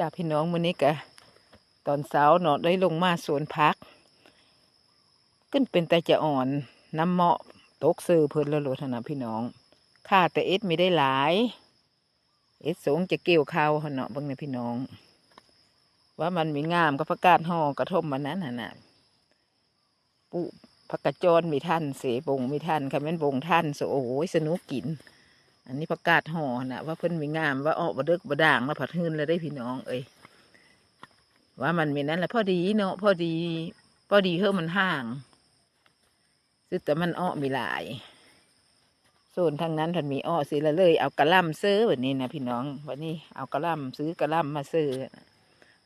จ้าพี่น้องมื้อนี้กะตอนเช้าเนาะได้ลงมาสวนพัก ขึ้นเป็นแต่จะอ่อนน้ำเหมาะตกซื้อเพิ่นล้วโลดหั่นนะพี่น้องค่าแต่เอ็ดไม่ได้หลาย เอ็ดสงจะเกี่ยวข้าวเนาะเบิ่งในะพี่น้อง ว่ามันมีงามก็ประกาศห่อกระทมมันนั้นน่ะปุผักกระจรมีท่านเสบงมีท่านค่ะแม่นบงท่านโสโอ้ยสนุกกิน อันนี้ประกาศห่อนะว่าเพิ่นมีงามว่าออกบเดึกบด่างแล้วผัดหืนแล้วได้พี่น้อง เอ้ยว่ามันมีนั้นแหละพอดีเนาะพอดี พอดีเฮ้มันห่างซึ่งแต่มันอ้อมีหลายส่วนทางนั้นท่านมีอ้อสิละเลย เอากระหลำซื้อวันนี้นะพี่น้องวันนี้เอากระหลำซื้อกระหลำมาซื้อ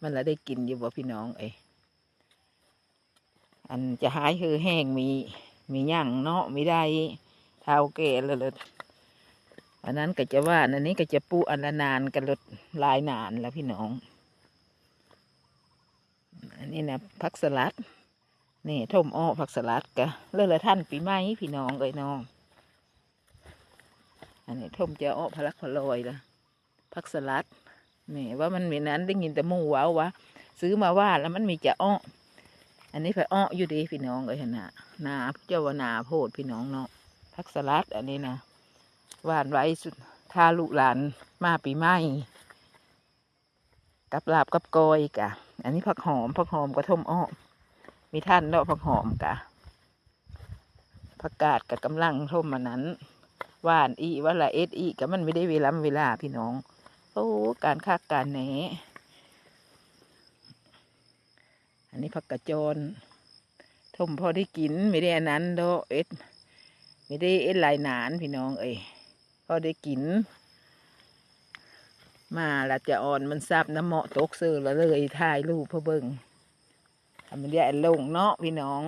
มันละได้กินอยู่บ่พี่น้อง เอ้ยอันจะหายคือแห้งมีมียั่งเนาะไมีได้เท้าแก่เลเลย อันนั้นก็จะว่าอันนี้ก็จะปูอันละนานกันลดลายนานแล้วพี่น้อง อันนี้นะผักสลัด นี่ทมอ้อผักสลัดกะเลือละท่านปีใหม่พี่น้องเลยน้อง อันนี้ทมจะอ้อพลักพลอยละผักสลัดนี่ว่ามันมีนั้นได้ยินแต่มูว้าววะซื้อมาว่าแล้วมันมีจะอ้ออันนี้ไปอ้ออยู่ดีพี่น้องเลยเห็นนะนาเจ้าวนาโพดพี่น้องเนาะผักสลัดอันนี้นะ หวานไว้สุดทาลูกหลานมาปีใหม่กับลาบกับกอยกะ อันนี้ผักหอมผักหอมกระทมอ้อมมีท่านเนาะผักหอมกะผักกาดกับกำลังทมมานั้นหวานอีว่าละเอ็ดอีกะมันไม่ได้เวลาเวลาพี่น้องโอ้การคาดการแหนอันนี้ผักกระจรทมพอได้กินไม่ได้อันนั้นโดเอ็ดไม่ได้เอ็ดลายหนานพี่น้องเอ้ย อได้กิน มาละจะอ่อนมันซับน้ำเหมาะตกเสือแล้วเลยถ่ายรูปเพื่อเบิ่งทำมันแย่ลงเนาะพี่น้อง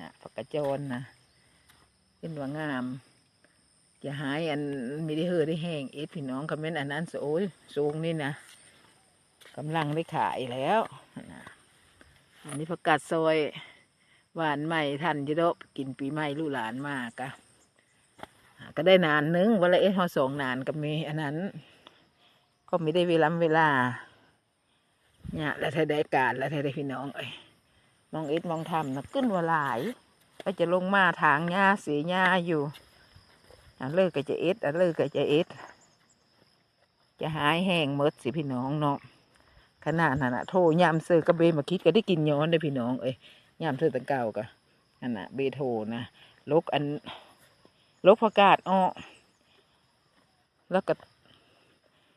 นะผักกระจรนะเป็นว่างาม จะหายอันไม่ได้เหือได้แห้งเอ็ดพี่น้องคอมเมนต์อันนั้นโอ้ยสูงนี่นะกำลังได้ขายแล้วนะอันนี้ผักกาดซอยหวานใหม่ทันจะดบกินปีใหม่ลูกหลานมากะ ก็ได้นานนึงวันละเอ็ดหอสองนานก็มีอันนั้น ก็ไม่ได้เวลาเวลาเนี่ยแล้วถ้าได้การแล้วถ้าได้พี่น้องเอ้ยมองเอ็ดมองทำนะขึ้นว่าหลายก็จะลงมาทางหญ้าสีหญ้าอยู่อันเลิกก็จะเอ็ดอันเลิกก็จะเอ็ดจะหายแห้งหมดสิพี่น้องเนาะขนาดนั้นนะโทยามเซอร์กระเบนมาคิดก็ได้กินย้อนได้พี่น้องเอ้ยยามเธอตังเก่ากะอันน่ะเบโทนะลกอัน ลกประกาศอ้อแล้วก็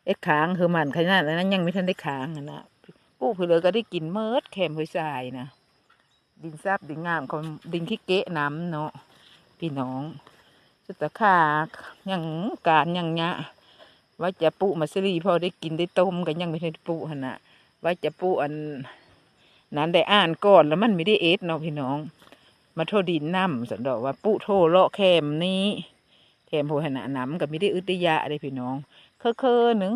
เอ็ดค้างคือมันขนาดนั้นยังไม่ทันได้ค้างนะปูเพื่อเลยก็ได้กินเมิดแคมหอยทรายนะดินซับดินงามของดินขี้เกะน้ำเนาะพี่น้องสุดตะขายังการยังเนี้ยว่าจะปุมาซิรีพอได้กินได้ต้มกันยังไม่ทันได้ปุหนนะว่าจะปุอันนั้นได้อ่านก่อนแล้วมันไม่ได้เอสเนาะพี่น้อง มาโทษดินน้ำสันดอกว่าปุโทเลาะแคมนี้แคมโพหนาน้ำกับม่ได้อึดได้ยะเลยพี่น้องเคอเคอหนึ่ง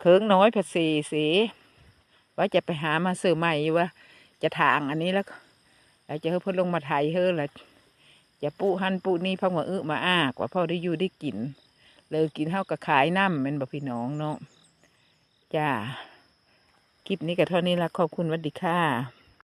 เคิงน้อยผัดสีสีว่าจะไปหามาซื้อใหม่ว่า จะทางอันนี้แล้วแล้วจะเพิ่นลงมาไทยเฮ้อแล้วจะปุหันปุนี่พังมาอึมาอ้ากว่าพ่อได้อยู่ได้กินเลยกินเท่ากับขายน้ำเป็นบบพี่น้องเนาะจ้าคลิปนี้ก็เท่านี้ละขอบคุณวัสดีค่ะ